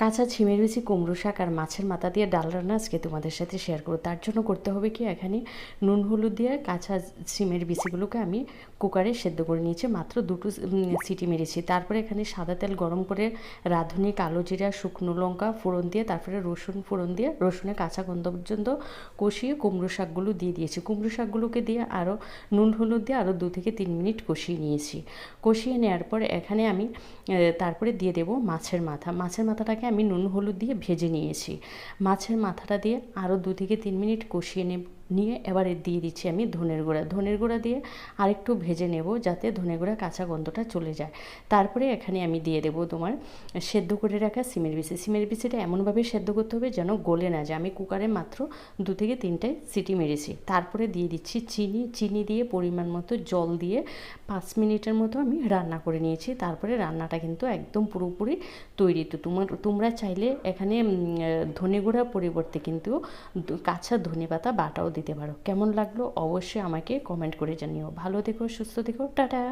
কাঁচা ছিমের বিচি কুমড়ো শাক আর মাছের মাথা দিয়ে ডাল রান্না আজকে তোমাদের সাথে শেয়ার করব। তার জন্য করতে হবে কি, এখানে নুন হলুদ দিয়ে কাঁচা সিমের বিচিগুলোকে আমি কুকারে সেদ্ধ করে নিয়েছি, মাত্র দুটো সিটি মেরেছি। তারপরে এখানে সাদা তেল গরম করে রাঁধুনি, কালো জিরা, শুকনো লঙ্কা ফোড়ন দিয়ে, তারপরে রসুন ফোড়ন দিয়ে রসুনের কাঁচা গন্ধ পর্যন্ত কষিয়ে কুমড়ো শাকগুলো দিয়ে দিয়েছি। কুমড়ো শাকগুলোকে দিয়ে আরও নুন হলুদ দিয়ে আরও দু থেকে তিন মিনিট কষিয়ে নিয়েছি। কষিয়ে নেওয়ার পরে এখানে আমি তারপরে দিয়ে দেব মাছের মাথা। মাছের মাথাটাকে আমি নুন হলুদ দিয়ে ভেজে নিয়েছি। মাছের মাথাটা দিয়ে আরও দু থেকে তিন মিনিট কষিয়ে নেব। নিয়ে এবারে দিয়ে দিচ্ছি আমি ধনের গুঁড়া। ধনের গুঁড়া দিয়ে আরেকটু ভেজে নেব যাতে ধনে গুঁড়া কাঁচা গন্ধটা চলে যায়। তারপরে এখানে আমি দিয়ে দেবো তোমার সেদ্ধ করে রাখা সিমের বিচি। সিমের বিচিটা এমনভাবে সেদ্ধ করতে হবে যেন গলে না যায়। আমি কুকারে মাত্র দু থেকে তিনটে সিটি মেরেছি। তারপরে দিয়ে দিচ্ছি চিনি। চিনি দিয়ে পরিমাণ মতো জল দিয়ে পাঁচ মিনিটের মতো আমি রান্না করে নিয়েছি। তারপরে রান্নাটা কিন্তু একদম পুরোপুরি তৈরি। তো তোমার, তোমরা চাইলে এখানে ধনে গুঁড়ার পরিবর্তে কিন্তু কাঁচা ধনে পাতা বাটাও দিতে পারো। কেমন লাগল অবশ্যই আমাকে কমেন্ট করে জানিও। ভালো থেকো সুস্থ থেকো টাটা!